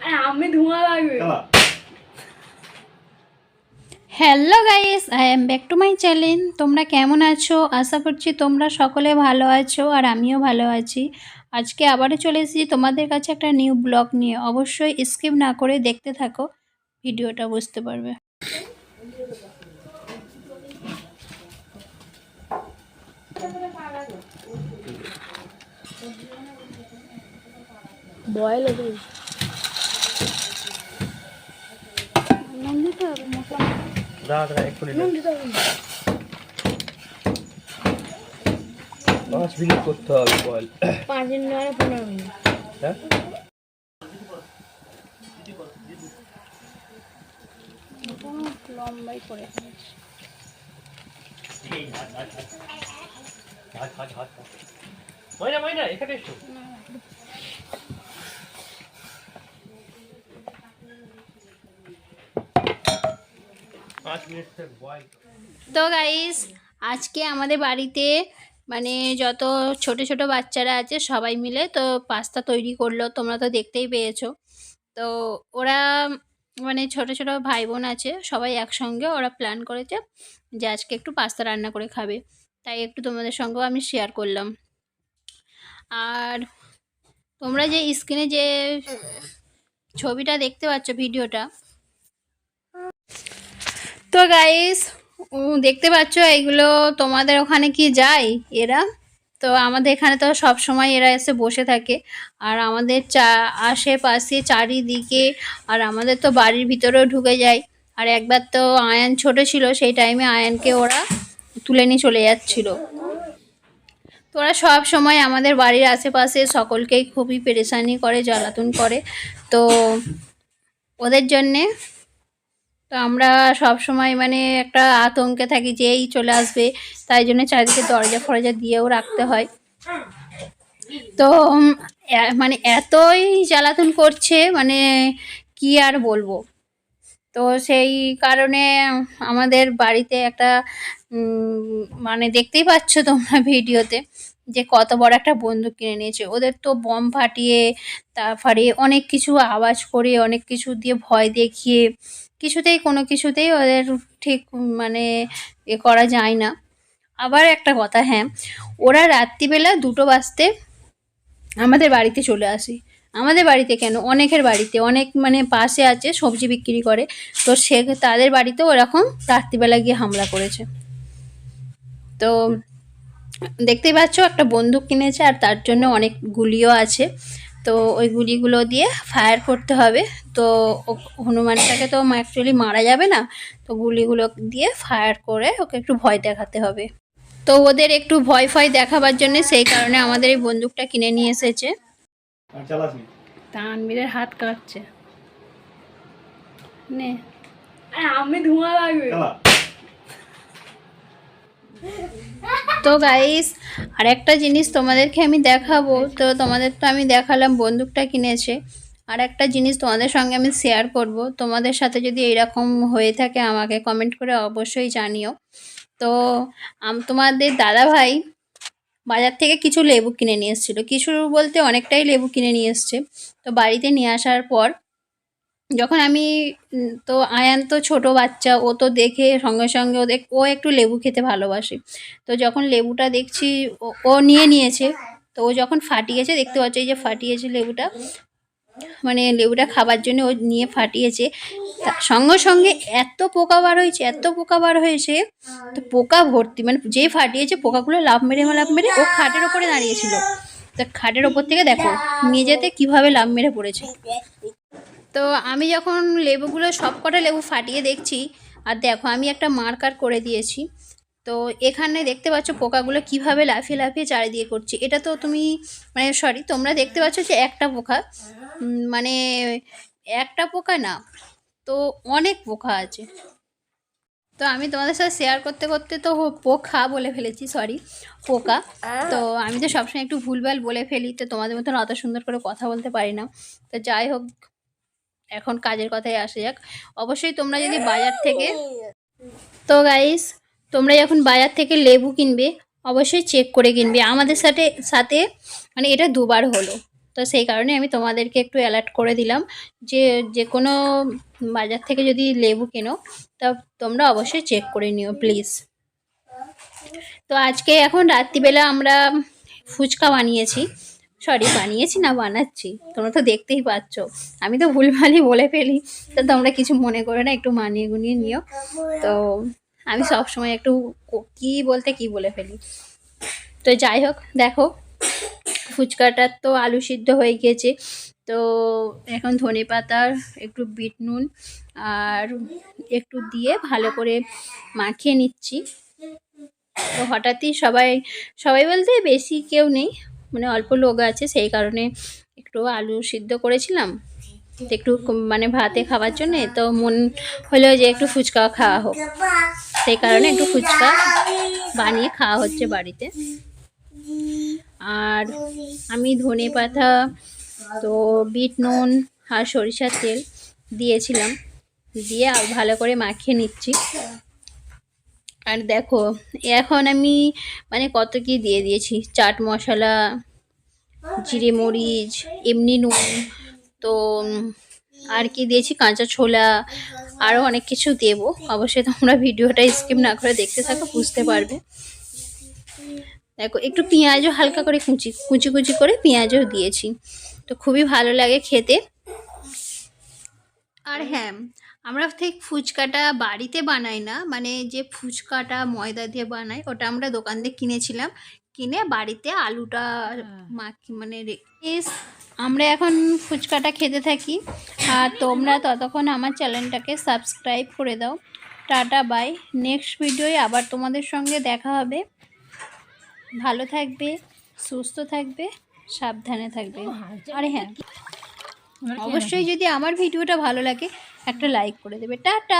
আরে আমি ধোঁয়া লাগবে। Hello guys I am back to my channel তোমরা কেমন আছো? আশা করছি তোমরা সকলে ভালো আছো আর আমিও ভালো আছি। আজকে আবারও চলে এসেছি তোমাদের কাছে একটা নিউ ব্লগ নিয়ে। অবশ্যই স্কিপ না করে দেখতে থাকো। ভিডিওটা বুঝতে পারবে। বয়েল হবে মশলা দাঁড়া দাঁড়া মিনিট করতে হবে বল পাঁচ দিন নয় পনেরো মিনিট লম্বাই করে ময়না ময়না, এখানে পাঁচ মিনিট বয় তো গাইস আজকে আমাদের বাড়িতে মানে যত ছোট ছোট বাচ্চারা আছে সবাই মিলে তো পাস্তা তৈরি করল, তোমরা তো দেখতেই পেয়েছ। তো ওরা মানে ছোট ছোট ভাই বোন আছে, সবাই একসঙ্গে ওরা প্ল্যান করেছে যে আজকে একটু পাস্তা রান্না করে খাবে। তাই একটু তোমাদের সঙ্গেও আমি শেয়ার করলাম। আর তোমরা যে স্ক্রিনে যে ছবিটা দেখতে পাচ্ছ ভিডিওটা তো গাইস দেখতে পাচ্ছ এইগুলো তোমাদের ওখানে কি যায়? এরা? তো আমাদের এখানে তো সব সময় এরা এসে বসে থাকে। আর আমাদের চা, আশেপাশে চারিদিকে, আর আমাদের তো বাড়ির ভিতরেও ঢুকে যায়। আর একবার তো আয়ান ছোট ছিল, সেই টাইমে আয়ানকে ওরা তুলে নিয়ে চলে যাচ্ছিল। তো ওরা সব সময় আমাদের বাড়ির আশেপাশে সকলকেই খুবই পেরেশানি করে, জ্বালাতন করে। তো ওদের জন্যে তো আমরা সব সময় মানে একটা আতঙ্কে থাকি যে এই চলে আসবে, তাই জন্য চারিদিকে দরজা ফরজা দিয়েও রাখতে হয়। তো মানে এতই জ্বালাতন করছে মানে কি আর বলব? তো সেই কারণে আমাদের বাড়িতে একটা মানে দেখতেই পাচ্ছ তোমরা ভিডিওতে যে কত বড় একটা বন্দুক কিনে নিয়েছে। ওদের তো বম ফাটিয়ে তারপরে অনেক কিছু আওয়াজ করে, অনেক কিছু দিয়ে ভয় দেখিয়ে কিছুতেই, কোনো কিছুতেই ওদের ঠিক মানে এ করা যায় না। আবার একটা কথা হ্যাঁ ওরা রাত্রিবেলা দুটো বাজতে আমাদের বাড়িতে চলে আসে। আমাদের বাড়িতে কেন? অনেকের বাড়িতে, অনেক মানে পাশে আছে, সবজি বিক্রি করে। তো সে, তাদের বাড়িতেও ওরকম রাত্রিবেলা গিয়ে হামলা করেছে। তো দেখতেই পাচ্ছ, একটা বন্দুক কিনেছে আর তার জন্য অনেক গুলিও আছে। তো ওই গুলিগুলো দিয়ে ফায়ার করতে হবে। তো ও- হনুমানটাকে তো অ্যাকচুয়ালি মারা যাবে না। তো গুলিগুলো দিয়ে ফায়ার করে ওকে একটু ভয় দেখাতে হবে। তো ওদের একটু ভয় ফয় দেখাবার জন্য সেই কারণে আমাদের এই বন্দুকটা কিনে নিয়ে এসেছে। আর তানবীরের হাত কাটছে নে। আরে আমি ধোঁয়া লাগবে। তো গাইস আর একটা জিনিস তোমাদেরকে আমি দেখাবো। তো তোমাদের তো আমি দেখালাম বন্দুকটা কিনেছে। আর একটা জিনিস তোমাদের সঙ্গে আমি শেয়ার করব। তোমাদের সাথে যদি এরকম হয়ে থাকে আমাকে কমেন্ট করে অবশ্যই জানিও। তো তোমাদের দাদা ভাই বাজার থেকে কিছু লেবু কিনে নিয়ে এসেছিল। কিছু বলতে অনেকটাই লেবু কিনে নিয়ে এসছে। তো বাড়িতে নিয়ে আসার পর যখন আমি তো আয়ান তো ছোট বাচ্চা, ও তো দেখে সঙ্গে সঙ্গে ও দেখ ও একটু লেবু খেতে ভালোবাসে। তো যখন লেবুটা দেখছি, ও- নিয়ে নিয়েছে, তো ও যখন ফাটিয়েছে, দেখতে পাচ্ছি যে ফাটিয়েছে লেবুটা। মানে লেবুটা খাবার জন্য ও নিয়ে ফাটিয়েছে। সঙ্গে সঙ্গে এত পোকা বার হয়েছে, এত পোকা বার হয়েছে, তো পোকা ভর্তি মানে যেই ফাটিয়েছে, পোকাগুলো লাভ মেরে লাভ মেরে ও খাটের ওপরে দাঁড়িয়েছিল। তা খাটের ওপর থেকে দেখো, মেঝেতে কীভাবে লাভ মেরে পড়েছে। তো আমি যখন লেবুগুলো সব কটা লেবু ফাটিয়ে দেখছি, আর দেখো আমি একটা মার্কার করে দিয়েছি, তো এখানে দেখতে পাচ্ছ পোকাগুলো কীভাবে লাফিয়ে লাফিয়ে চারিদিকে করছে। এটা তো তুমি মানে সরি তোমরা দেখতে পাচ্ছ যে একটা পোকা মানে একটা পোকা না, তো অনেক পোকা আছে। তো আমি তোমাদের সাথে শেয়ার করতে করতে তো পোকা বলে ফেলেছি সরি পোকা। তো আমি তো সবসময় একটু ভুলভাল বলে ফেলি, তো তোমাদের মতন অত সুন্দর করে কথা বলতে পারি না। তো যাই হোক এখন কাজের কথায় আসে যাক। অবশ্যই তোমরা যদি বাজার থেকে তো গাইস তোমরা যখন বাজার থেকে লেবু কিনবে অবশ্যই চেক করে কিনবে। আমাদের সাথে সাথে মানে এটা দুবার হলো। তো সেই কারণে আমি তোমাদেরকে একটু অ্যালার্ট করে দিলাম যে যে কোনো বাজার থেকে যদি লেবু কেনো তা তোমরা অবশ্যই চেক করে নিও প্লিজ তো আজকে এখন রাত্রিবেলা আমরা ফুচকা বানিয়েছি। সরি, বানিয়েছি না, বানাচ্ছি। তোমরা তো দেখতেই পাচ্ছ। আমি তো ভুলভালই বলে ফেলি। তো তোমরা কিছু মনে করে না, একটু মানিয়ে গুনিয়ে নিও। তো আমি সব সময় একটু ক- বলতে কি বলে ফেলি। তো যাই হোক, দেখো ফুচকাটার তো আলু সিদ্ধ হয়ে গিয়েছে। তো এখন ধনে পাতার একটু বিট নুন আর একটু দিয়ে ভালো করে মাখিয়ে নিচ্ছি। তো হঠাৎই সবাই সবাই বলতে বেশি কেউ নেই। মানে অল্প লোক আছে, সেই কারণে একটু আলু সিদ্ধ করেছিলাম। একটু মানে ভাতে খাওয়ার জন্যে, তো মন হলো যে একটু ফুচকা খাওয়া হোক। সেই কারণে একটু ফুচকা বানিয়ে খাওয়া হচ্ছে বাড়িতে। আর আমি ধনে পাতা, তো বিট নুন আর সরিষার তেল দিয়েছিলাম। দিয়ে ভালো করে মাখিয়ে নিচ্ছি। আর দেখো, এখন আমি মানে কত কি দিয়ে দিয়েছি? চাট মশলা, জিরে মরিচ, এমনি নুন, তো আর কি দিয়েছি? কাঁচা ছোলা আরও অনেক কিছু দেবো। অবশ্যই তোমরা ভিডিওটা স্কিপ না করে দেখতে থাকো, বুঝতে পারবে। দেখো, একটু পেঁয়াজও হালকা করে কুচি কুচি কুচি করে পেঁয়াজও দিয়েছি। তো খুবই ভালো লাগে খেতে। আর হ্যাঁ আমরা ঠিক ফুচকাটা বাড়িতে বানাই না মানে যে ফুচকাটা ময়দা দিয়ে বানাই ওটা আমরা দোকান থেকে কিনেছিলাম। কিনে বাড়িতে আলুটা মাখি মানে আমরা এখন ফুচকাটা খেতে থাকি। আর তোমরা ততক্ষণ আমার চ্যানেলটাকে সাবস্ক্রাইব করে দাও। Tata bye. নেক্সট ভিডিওয় আবার তোমাদের সঙ্গে দেখা হবে। ভালো থাকবে সুস্থ থাকবে সাবধানে থাকবে। আর হ্যাঁ। অবশ্যই যদি আমার ভিডিওটা ভালো লাগে একটা লাইক করে দেবে। টাটা!